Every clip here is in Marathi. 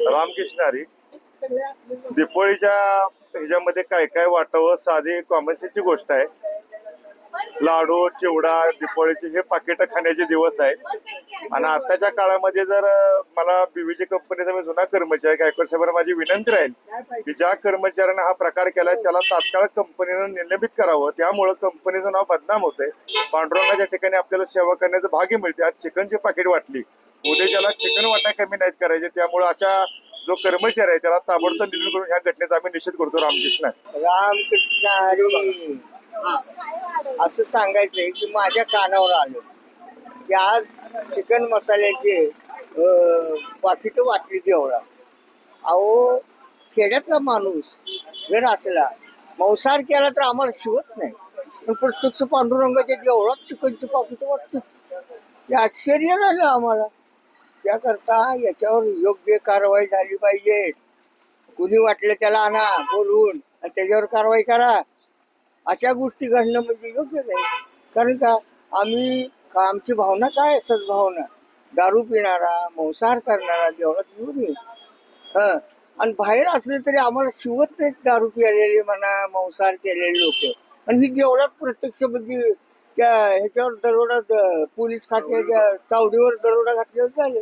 रामकृष्ण हरी. दिपोळीच्या ह्याच्यामध्ये काय काय वाटावं? साधी कॉमन सेन्सची गोष्ट आहे. लाडू चिवडा दिपोळीचे हे पाकिट खाण्याचे दिवस आहे आणि आताच्या काळामध्ये जर मला बीवीजी कंपनीचा मी जुना कर्मचारी गायकवाड साहेबांना माझी विनंती राहील की ज्या कर्मचाऱ्यानं हा प्रकार केलाय त्याला तात्काळ कंपनीनं निलंबित करावं. त्यामुळं कंपनीचं नाव बदनाम होतंय. पांडुरंगाच्या ठिकाणी आपल्याला सेवा करण्याचं भाग्य मिळते आज चिकनची पाकिट वाटली. उद्या ज्याला चिकन वाटा कमी नाहीत करायचे त्यामुळे अशा जो कर्मचारी आहे त्याला ताबडतोब निधन करून ह्या घटनेचा आम्ही निषेध करतो रामकृष्ण. रामकृष्ण हरी असं सांगायचंय की माझ्या कानावर आलं. की आज चिकन मसाल्याचे पाकिट वाटली देवळा अहो खेड्यातला माणूस जर असला मांसाहार केला तर आम्हाला शिवत नाही. पण प्रत्यक्ष पांडुरंगाच्या देवळात चिकनची पाकिट वाटतं हे आश्चर्य झालं आम्हाला. त्याकरता याच्यावर योग्य कारवाई झाली पाहिजे. कुणी वाटलं त्याला आणा बोलवून आणि त्याच्यावर कारवाई करा. अशा गोष्टी घडणं म्हणजे योग्य नाही. कारण का आम्ही आमची भावना काय सद्भावना? दारू पिणारा मांसाहार करणारा देवळात येऊ नये. हं. आणि बाहेर असले तरी आम्हाला शिवत नाहीत दारू पिलेले म्हणा मांसाहार केलेले लोक. आणि ही देवळात प्रत्यक्ष म्हणजे त्या ह्याच्यावर दरोडा पोलीस खात्याच्या चावडीवर दरोडा घातल्यावर झाले.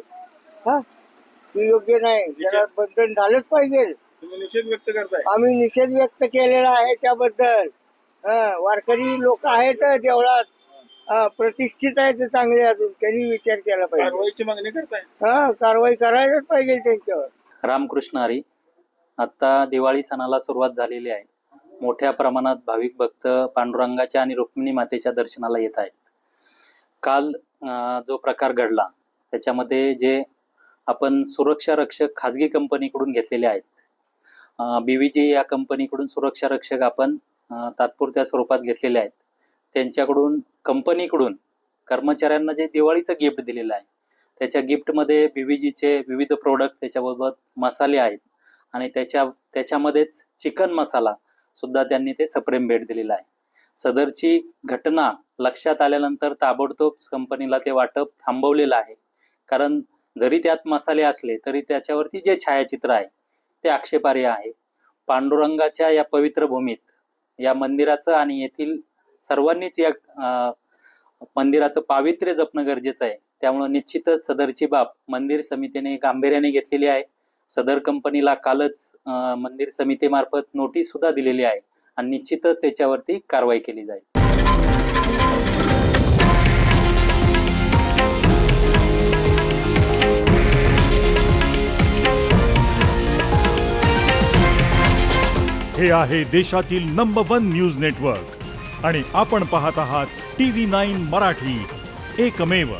हा? हे योग्य नाही. जरा बंधन झालंच पाहिजे. तुम्ही निषेध व्यक्त करताय. आम्ही निषेध व्यक्त केलेला आहे त्याबद्दल. हं, वारकरी लोक आहेत देवळात. हं, प्रतिष्ठित आहेत चांगले अजून. त्यांनी विचार केला पाहिजे. कारवाईची मागणी करताय? हा कारवाई करायलाच पाहिजे त्यांच्यावर. रामकृष्ण हरी आत्ता दिवाळी सणाला सुरुवात झालेली आहे. मोठ्या प्रमाणात भाविक भक्त पांडुरंगाच्या आणि रुक्मिणी मातेच्या दर्शनाला येत आहेत. काल जो प्रकार घडला त्याच्यामध्ये जे आपण सुरक्षा रक्षक खाजगी कंपनीकडून घेतलेले आहेत बीवीजी या कंपनीकडून सुरक्षा रक्षक आपण तात्पुरत्या स्वरूपात घेतलेले आहेत. त्यांच्याकडून कंपनीकडून कर्मचाऱ्यांना जे दिवाळीचं गिफ्ट दिलेलं आहे त्याच्या गिफ्टमध्ये बीवीजीचे विविध प्रोडक्ट त्याच्याबरोबर मसाले आहेत आणि त्याच्या त्याच्यामध्येच चिकन मसाला सुद्धा त्यांनी ते सप्रेम भेट दिलेला आहे. सदरची घटना लक्षात आल्यानंतर ताबडतोब कंपनीला ते वाटप थांबवलेलं आहे. कारण जरी त्यात मसाले असले तरी त्याच्यावरती जे छायाचित्र आहे ते आक्षेपार्ह आहे. पांडुरंगाच्या या पवित्र भूमीत या मंदिराचं आणि येथील सर्वांनीच या मंदिराचं पावित्र्य जपणं गरजेचं आहे. त्यामुळं निश्चितच सदरची बाब मंदिर समितीने गांभीर्याने घेतलेली आहे. सदर कंपनीला कालच मंदिर समितीमार्फत नोटीस सुद्धा दिलेली आहे आणि निश्चितच त्याच्यावरती कारवाई केली जाईल. हे आहे देशातील नंबर वन न्यूज नेटवर्क आणि आपण पाहत आहात टीव्ही नाईन मराठी. एकमेव.